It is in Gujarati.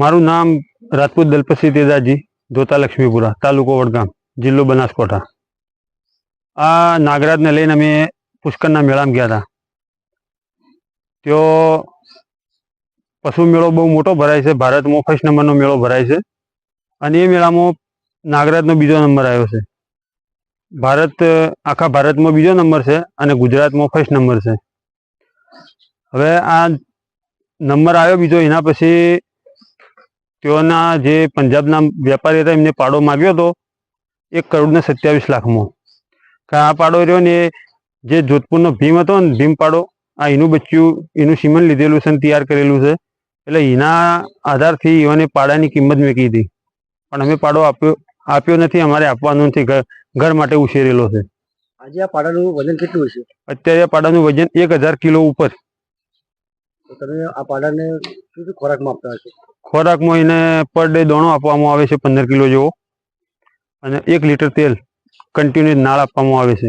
મારું નામ રાજપૂત દલપતસિંહ તેજાજી, ધોતાલક્ષ્મીપુરા, તાલુકો વડગામ, જિલ્લો બનાસકાંઠા. આ નાગરાજને લઈને અમે પુષ્કરના મેળામાં ગયા હતા. ત્યો પશુ મેળો બહુ મોટો ભરાય છે. ભારતમાં ફર્સ્ટ નંબરનો મેળો ભરાય છે. અને એ મેળામાં નાગરાજનો બીજો નંબર આવ્યો છે. ભારત, આખા ભારતમાં બીજો નંબર છે અને ગુજરાતમાં ફર્સ્ટ નંબર છે. હવે આ નંબર આવ્યો બીજો, એના પછી તેઓના જે પંજાબના વેપારી હતા એમને પાડો માગ્યો હતો એક કરોડ ને સત્યાવીસ લાખમાં. કારણ આ પાડો રહ્યો ને જે જોધપુરનો ભીમ હતો ને ભીમ પાડો આ એનું બચ્ચું એનું સીમન લીધેલું છે તૈયાર કરેલું છે. એટલે એના આધારથી એઓને પાડાની કિંમત મેકી હતી. પણ અમે પાડો આપ્યો આપ્યો નથી અમારે આપવાનો નથી ઘર માટે ઉછેરેલો છે. આજે આ પાડાનું વજન કેટલું હશે? અત્યારે આ પાડાનું વજન એક હજાર કિલો ઉપર. તમે આ પાડાને શું શું ખોરાકમાં આપતા હશો? ખોરાકમાં એને પર ડે દોણો આપવામાં આવે છે પંદર કિલો જેવો. અને એક લીટર તેલ કન્ટિન્યુ નાળ આપવામાં આવે છે.